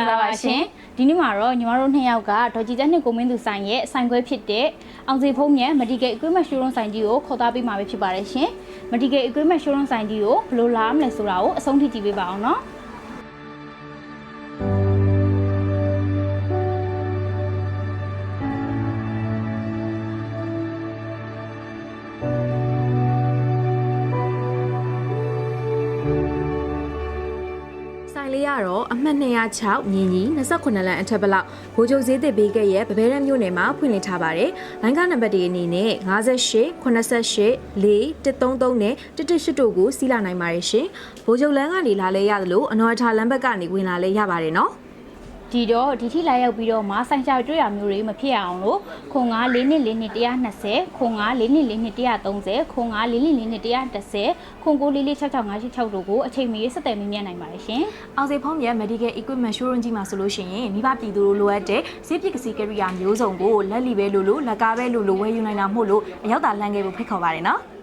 င်္ဂလာပါရှင်ဒီနေ့မှာတော့ညီမတို့နှစ်ယောက်ကဒေါ်ကြည်သက်နဲ့ကိုမင်းသူဆိုင်ရဲ့ဆိုင်ခွဲဖြစ်တဲ့အောင်စီဖုံးရဲ့ Medical Equipment Showroom ဆိုင်ကြီးကိုခေါ်သားပေးမှာပဲဖြစ်ပါတယ်ရှင် Medical Equipment Showroom ဆိုင်ကြီးကိုဘယ်လိုလာမလဲဆိုတာကိုအဆုံးထိကြည့်ပေးပါအောင်နော် ဆိုင်လေးကတော့အမှတ်206မြင်းကြီး28လမ်းအထက်ဘလောက်ဘိုးချုပ်ဈေးသစ်ဘေးကဲရဲ့ဗဘဲရန်မြို့နယ်မှာဖွင့်လှစ်ထားပါတယ်။လိုင်းကနံပါတ်တွေအနေနဲ့58 88 4 133နဲ့118တို့ကိုစီးလာနိုင်ပါတယ်ရှင်။ဘိုးချုပ်လမ်းကနေလာလဲရတယ်လို့အနော်အထာလမ်းဘက်ကနေဝင်လာလဲရပါတယ်နော်။ ဒီတော့ဒီထိလာရောက်ပြီးတော့မဆိုင်ချာတွေ့ရမျိုးတွေမဖြစ်အောင်လို့ခွန်9 4နှစ်4နှစ်120ခွန်9 4နှစ်4နှစ်130ခွန်9 4နှစ်4နှစ်110ခွန်9 4လေး66586တို့ကိုအချိန်မီဆက်သွယ်မြင်နိုင်ပါတယ်ရှင်အောင်စေဖုံးရဲ့ medical equipment showroom ကြီးမှာဆိုလို့ရှိရင်မိဘပြည်သူတို့လိုအပ်တဲ့ဈေးပစ္စည်းကိရိယာမျိုးစုံကိုလက်လီပဲလို့လို့လက်ကားပဲလို့လို့ဝယ်ယူနိုင်တာမို့လို့အရောက်တာလှမ်းခဲ့ဖို့ဖိတ်ခေါ်ပါတယ်နော်။